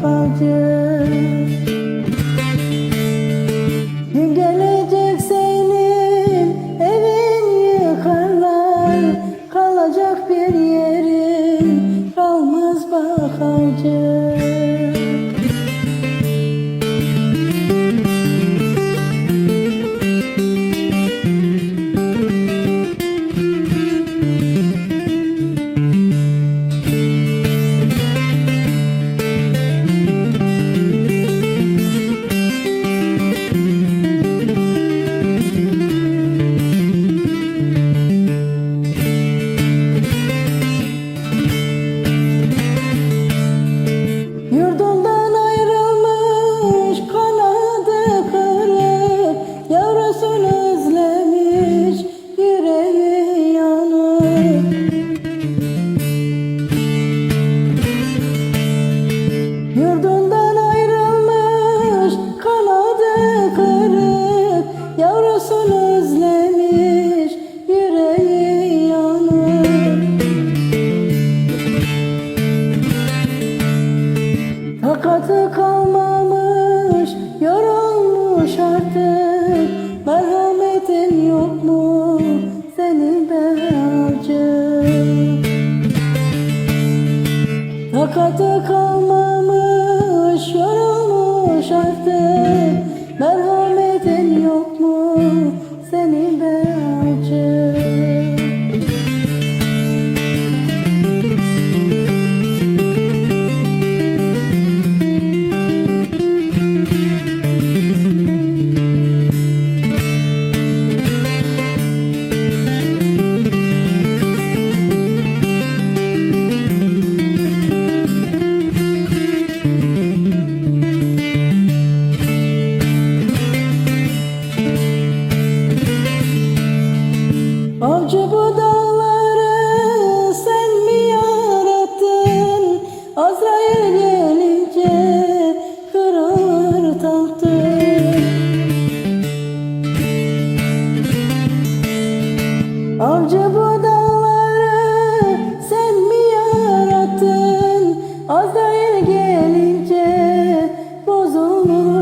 房间。özlemiş yüreği yanık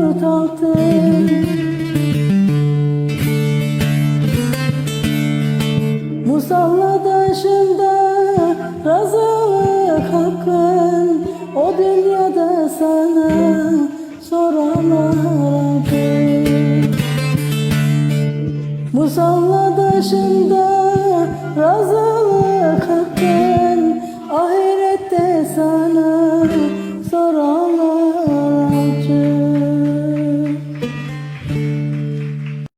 bozulur tahtın. Musalla taşında razılık hakkın O dünyada sana soranlar acı Musalla taşında razılık hakkın Ahirette sana